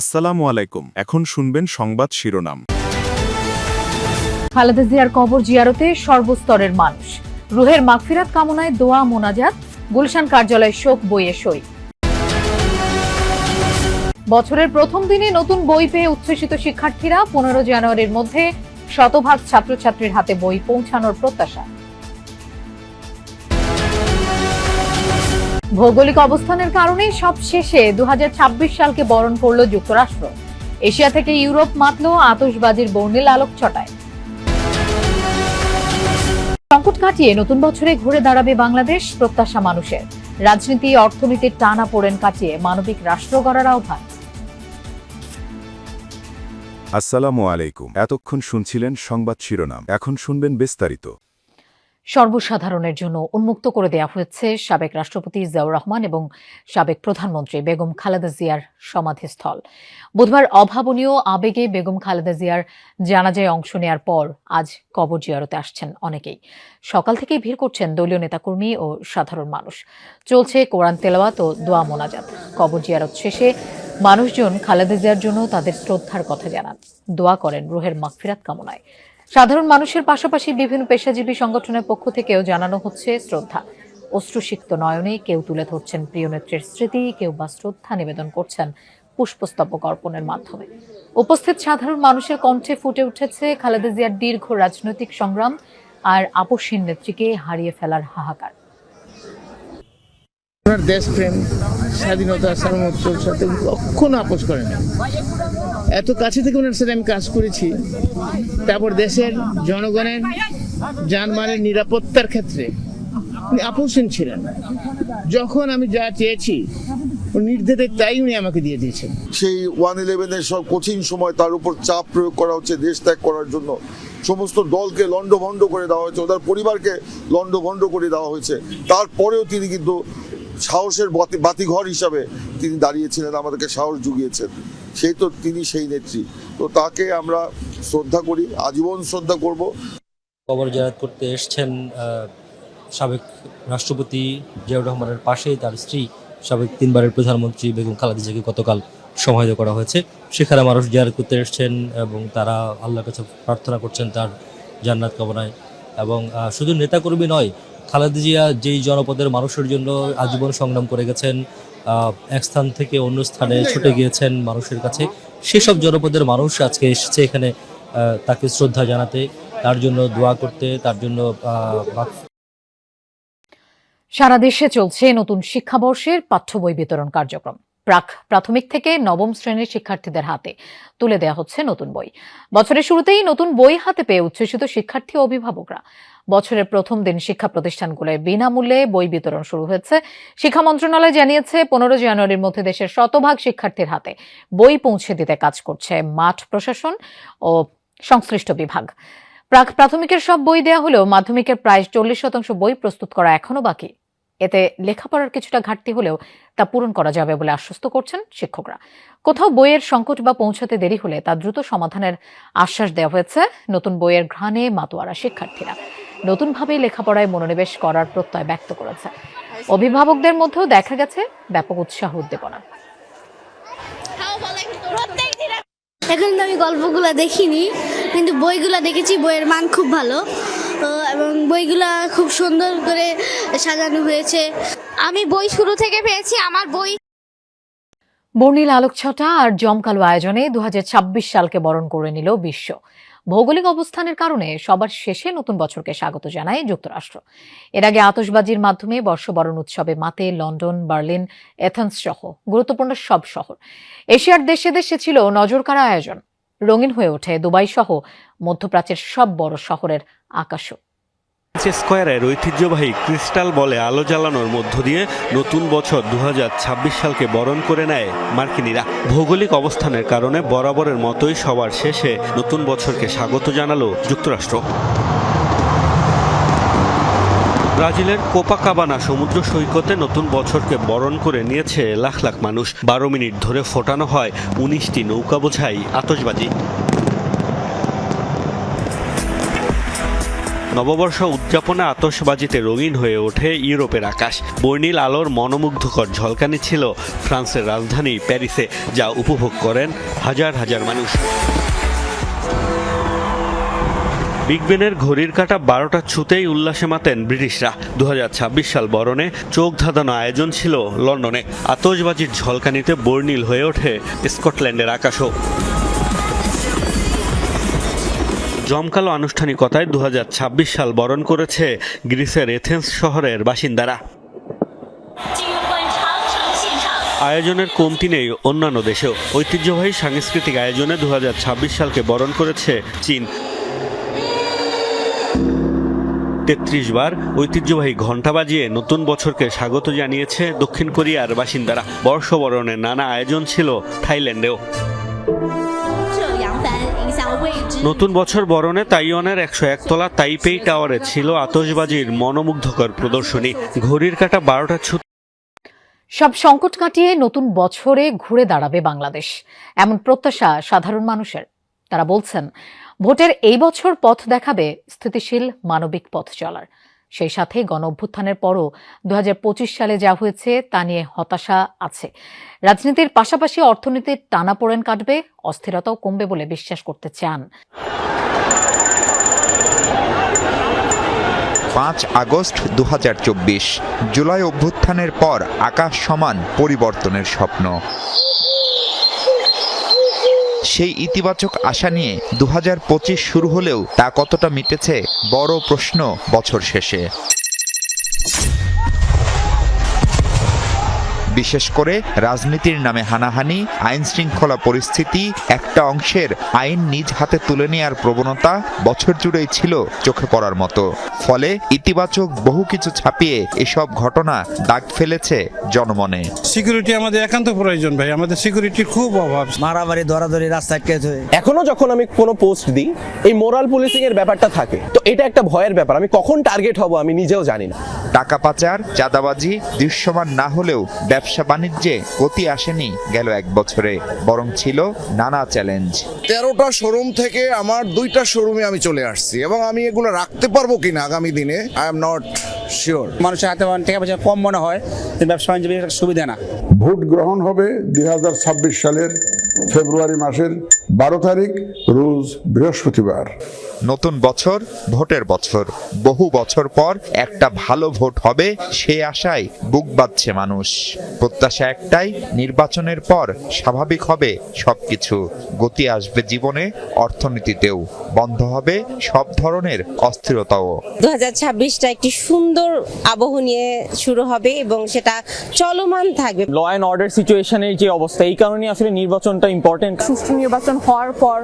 আসসালামু আলাইকুম। এখন শুনবেন সংবাদ শিরোনাম। খালেদা জিয়ার কবর জিয়ারতে সর্বস্তরের মানুষ। রুহের মাগফিরাত কামনায় দোয়া, মোনাজাত, গুলশান কার্যালয়ে শোক, বইয়ে সই। বছরের প্রথম দিনে নতুন বই পেয়ে উচ্ছ্বসিত শিক্ষার্থীরা পনেরো জানুয়ারির মধ্যে শতভাগ ছাত্রছাত্রীর হাতে বই পৌঁছানোর প্রত্যাশা। ভৌগোলিক অবস্থানের কারণে সব শেষে দু সালকে বরণ করল যুক্তরাষ্ট্র। এশিয়া থেকে ইউরোপ মাতল আতশবাজির বর্ণিল আলোক ছটায়। সংকট কাটিয়ে নতুন বছরে ঘুরে দাঁড়াবে বাংলাদেশ প্রত্যাশা মানুষের। রাজনীতি অর্থনীতির টানা পোড়েন কাটিয়ে মানবিক রাষ্ট্র গড়ার আহ্বান। আসসালামু আলাইকুম। এতক্ষণ শুনছিলেন সংবাদ শিরোনাম। এখন শুনবেন বিস্তারিত। সর্বসাধারণের জন্য উন্মুক্ত করে দেওয়া হয়েছে সাবেক রাষ্ট্রপতি জিয়াউর রহমান এবং সাবেক প্রধানমন্ত্রী বেগম খালেদা জিয়ার সমাধিস্থল। বুধবার অভাবনীয় আবেগে বেগম খালেদা জিয়ার জানাজায় অংশ নেয়ার পর আজ কবর জিয়ারতে আসছেন অনেকেই। সকাল থেকেই ভিড় করছেন দলীয় নেতাকর্মী ও সাধারণ মানুষ। চলছে কোরআন তেলাওয়াত ও দোয়া মোনাজাত। কবর জিয়ারত শেষে মানুষজন খালেদা জিয়ার জন্য তাদের শ্রদ্ধার কথা জানান। দোয়া করেন রুহের মাগফিরাত কামনায়। সাধারণ মানুষের পাশাপাশি বিভিন্ন পেশাজীবী সংগঠনের পক্ষ থেকেও জানানো হচ্ছে শ্রদ্ধা। অশ্রুসিক্ত নয়নে কেউ তুলে ধরছেন প্রিয় নেত্রীর স্মৃতি, কেউ বা শ্রদ্ধা নিবেদন করছেন পুষ্পস্তবক অর্পণের মাধ্যমে। উপস্থিত সাধারণ মানুষের কণ্ঠে ফুটে উঠেছে খালেদা জিয়ার দীর্ঘ রাজনৈতিক সংগ্রাম আর আপসীন নেত্রীকে হারিয়ে ফেলার হাহাকার। দেশপ্রেম, স্বাধীনতা, সার্বভৌমত্বর সাথে কখনো আপোষ করেন। না এত কাছে থেকে ওনার সাথে আমি কাজ করেছি। তারপর দেশের জনগণের যানবাহনের নিরাপত্তার ক্ষেত্রে উনি আপোষহীন ছিলেন। যখন আমি যা চেয়েছি নির্দেশে তাই উনি আমাকে দিয়ে দিয়েছেন। সেই ওয়ান ইলেভেনের সব কঠিন সময় তার উপর চাপ প্রয়োগ করা হচ্ছে, দেশ ত্যাগ করার জন্য। সমস্ত দলকে লণ্ডভণ্ড করে দেওয়া হয়েছে, ওদের পরিবারকে লণ্ডভণ্ড করে দেওয়া হয়েছে। তারপরেও তিনি কিন্তু সাহসের বাতি বাতিঘর হিসাবে তিনি দাঁড়িয়েছিলেন, আমাদেরকে সাহস জুগিয়েছেন। সেই তো তিনি সেই নেত্রী। তো তাকে আমরা শ্রদ্ধা করি, আজীবন শ্রদ্ধা করব। কবর জায়াত করতে এসছেন সাবেক রাষ্ট্রপতি জিয়াউর রহমানের পাশেই তার স্ত্রী, সাবেক তিনবারের প্রধানমন্ত্রী বেগম খালেদা জিয়াকে গতকাল সমাহিত করা হয়েছে। সেখানে মানুষ জিয়ারত করতে এসছেন এবং তারা আল্লাহর কাছে প্রার্থনা করছেন তার জান্নাত কামনায়। এবং শুধু নেতাকর্মী নয় খালেদা জিয়া যেই জনপদের মানুষের জন্য আজীবন সংগ্রাম করে গেছেন এক স্থান থেকে অন্য স্থানে ছুটে গিয়েছেন মানুষের কাছে, সেসব জনপদের মানুষ আজকে এসেছে এখানে তাকে শ্রদ্ধা জানাতে, তার জন্য দোয়া করতে, তার জন্য সারা দেশে চলছে নতুন শিক্ষাবর্ষের পাঠ্য বই বিতরণ কার্যক্রম। প্রাক, প্রাথমিক থেকে নবম শ্রেণির শিক্ষার্থীদের হাতে তুলে দেওয়া হচ্ছে নতুন বই। বছরের শুরুতেই নতুন বই হাতে পেয়ে উচ্ছ্বসিত শিক্ষার্থী অভিভাবকরা। বছরের প্রথম দিন শিক্ষা প্রতিষ্ঠানগুলোয় বিনামূল্যে বই বিতরণ শুরু হয়েছে। শিক্ষা মন্ত্রণালয় জানিয়েছে, পনেরো জানুয়ারির মধ্যে দেশের শতভাগ শিক্ষার্থীর হাতে বই পৌঁছে দিতে কাজ করছে মাঠ প্রশাসন ও সংশ্লিষ্ট বিভাগ। প্রাক, প্রাথমিকের সব বই দেওয়া হলেও মাধ্যমিকের প্রায় চল্লিশ শতাংশ বই প্রস্তুত করা এখনও বাকি। এতে লেখাপড়ার কিছুটা ঘাটতি হলেও তা পূরণ করা যাবে বলে আশ্বস্ত করছেন শিক্ষকরা। কোথাও বইয়ের সংকট বা পৌঁছাতে দেরি হলে তা দ্রুত সমাধানের আশ্বাস দেওয়া হয়েছে। নতুন বইয়ের ঘ্রাণে মাতোয়ারা শিক্ষার্থীরা। নতুনভাবে লেখাপড়ায় মনোনিবেশ করার প্রত্যয় ব্যক্ত করেছে। অভিভাবকদের মধ্যেও দেখা গেছে ব্যাপক উৎসাহ উদ্দীপনা। এখন আমি গল্পগুলো দেখিনি, কিন্তু বইগুলো দেখেছি, বইয়ের মান খুব ভালো। এবং বইগুলো খুব সুন্দর করে সাজানো হয়েছে। আমি বই শুরু থেকে পেয়েছি, আমার বই। বর্ণিল আলোকছটা আর জমকালো আয়োজনে দুহাজার ছাব্বিশ সালকে বরণ করে নিল বিশ্ব। ভৌগোলিক অবস্থানের কারণে সবার শেষে নতুন বছরকে স্বাগত জানায় যুক্তরাষ্ট্র। এর আগে আতশবাজির মাধ্যমে বর্ষবরণ উৎসবে মাতে, লন্ডন, বার্লিন এথেন্স সহ গুরুত্বপূর্ণ সব শহর। এশিয়ার দেশে দেশে ছিল নজরকাড়া আয়োজন। রঙিন হয়ে ওঠে দুবাই সহ মধ্যপ্রাচ্যের সব বড় শহরের আকাশও। স্কোয়ারের ঐতিহ্যবাহী ক্রিস্টাল বলে আলো জ্বালানোর মধ্য দিয়ে নতুন বছর দু হাজার ছাব্বিশ সালকে বরণ করে নেয় মার্কিনীরা। ভৌগোলিক অবস্থানের কারণে বরাবরের মতোই সবার শেষে নতুন বছরকে স্বাগত জানালো যুক্তরাষ্ট্র। ব্রাজিলের কোপাকাবানা সমুদ্র সৈকতে নতুন বছরকে বরণ করে নিয়েছে লাখ লাখ মানুষ। বারো মিনিট ধরে ফোটানো হয় উনিশটি নৌকা বোঝাই আতশবাজি। নববর্ষ উদযাপনে আতশবাজিতে রঙিন হয়ে ওঠে ইউরোপের আকাশ। বর্ণিল আলোর মনোমুগ্ধকর ঝলকানি ছিল ফ্রান্সের রাজধানী প্যারিসে, যা উপভোগ করেন হাজার হাজার মানুষ। বিগ বেনের ঘড়ির কাটা বারোটা ছুতেই উল্লাসে মাতেন ব্রিটিশরা। দুহাজার ছাব্বিশ সাল বরণে চোখ ধাঁধানো আয়োজন ছিল লন্ডনে। আতশবাজির ঝলকানিতে বর্ণিল হয়ে ওঠে স্কটল্যান্ডের আকাশও। জমকালো আনুষ্ঠানিকতায় দুহাজার ছাব্বিশ সাল বরণ করেছে গ্রিসের এথেন্স শহরের বাসিন্দারা। আয়োজনের কমতি নেই অন্যান্য দেশেও। ঐতিহ্যবাহী সাংস্কৃতিক আয়োজনে দু হাজার ছাব্বিশ সালকে বরণ করেছে চীন। তেত্রিশ বার ঐতিহ্যবাহী ঘণ্টা বাজিয়ে নতুন বছরকে স্বাগত জানিয়েছে দক্ষিণ কোরিয়ার বাসিন্দারা। বর্ষবরণের নানা আয়োজন ছিল থাইল্যান্ডেও। নতুন বছর বরণে তাইওয়ানের একশো একতলা তাইপেই টাওয়ারে ছিল আতশবাজির মনোমুগ্ধকর প্রদর্শনী। ঘড়ির কাটা বারোটা সব সংকট কাটিয়ে নতুন বছরে ঘুরে দাঁড়াবে বাংলাদেশ। এমন প্রত্যাশা সাধারণ মানুষের। তারা বলছেন, ভোটের এই বছর পথ দেখাবে স্থিতিশীল মানবিক পথ চলার। সেই সাথে গণ অভ্যুত্থানের পরও দু হাজার পঁচিশ সালে যা হয়েছে তা নিয়ে হতাশা আছে। রাজনীতির পাশাপাশি অর্থনীতির টানাপোড়েন কাটবে, অস্থিরতাও কমবে বলে বিশ্বাস করতে চান। পাঁচ আগস্ট দু হাজার চব্বিশ, জুলাই অভ্যুত্থানের পর আকাশ সমান পরিবর্তনের স্বপ্ন। সেই ইতিবাচক আশা নিয়ে দু হাজার পঁচিশ শুরু হলেও তা কতটা মিটেছে বড় প্রশ্ন বছর শেষে। বিশেষ করে রাজনীতির নামে হানাহানি আইন শৃঙ্খলা পরিস্থিতি একটা অংশের আইন নিজ হাতে তুলে নেওয়ার প্রবণতা বছর জুড়েই ছিল চোখে পড়ার মতো। ফলে ইতিবাচক বহু কিছু ছাপিয়ে এসব ঘটনা দাগ ফেলেছে জনমনে। সিকিউরিটি আমাদের একান্ত প্রয়োজন ভাই আমাদের সিকিউরিটির খুব অভাব। মারামারি ধরাধরি রাস্তায় হয়ে এখনও যখন আমি কোনো পোস্ট দিই এই মোরাল পুলিশিং এর ব্যাপারটা থাকে তো এটা একটা ভয়ের ব্যাপার। আমি কখন টার্গেট হব আমি নিজেও জানি না। টাকা পাচার চাঁদাবাজি দৃশ্যমান না হলেও ব্যবসা বাণিজ্যে গতি আসেনি গেল এক বছরে বরং ছিল নানা চ্যালেঞ্জ তেরোটা শোরুম থেকে আমার দুইটা শোরুমে আমি চলে আসছি এবং আমি এগুলো রাখতে পারব কিনা আগামী দিনে আই এম নট শিওর মানুষের হাতে টাকা পয়সা কম মনে হয় ব্যবসা বাণিজ্য সুবিধা না। ভোট গ্রহণ হবে দু হাজার ছাব্বিশ সালের ফেব্রুয়ারি মাসের বারো তারিখ রোজ বৃহস্পতিবার। নতুন বছর ভোটের বছর। বহু বছর পর একটা ভালো ভোট হবে সে আশায় বুক বাঁধছে মানুষ। প্রত্যাশা একটাই নির্বাচনের পর স্বাভাবিক হবে সবকিছু। গতি আসবে জীবনে অর্থনীতিতেও। বন্ধ হবে সব ধরনের অস্থিরতাও। দু হাজার ছাব্বিশটা একটি সুন্দর আবহ নিয়ে শুরু হবে এবং সেটা চলমান থাকবে। ল অ্যান্ড অর্ডার সিচুয়েশনের যে অবস্থা এই কারণে আসলে নির্বাচনটা ইম্পর্টেন্ট সুষ্ঠু নির্বাচন হওয়ার পর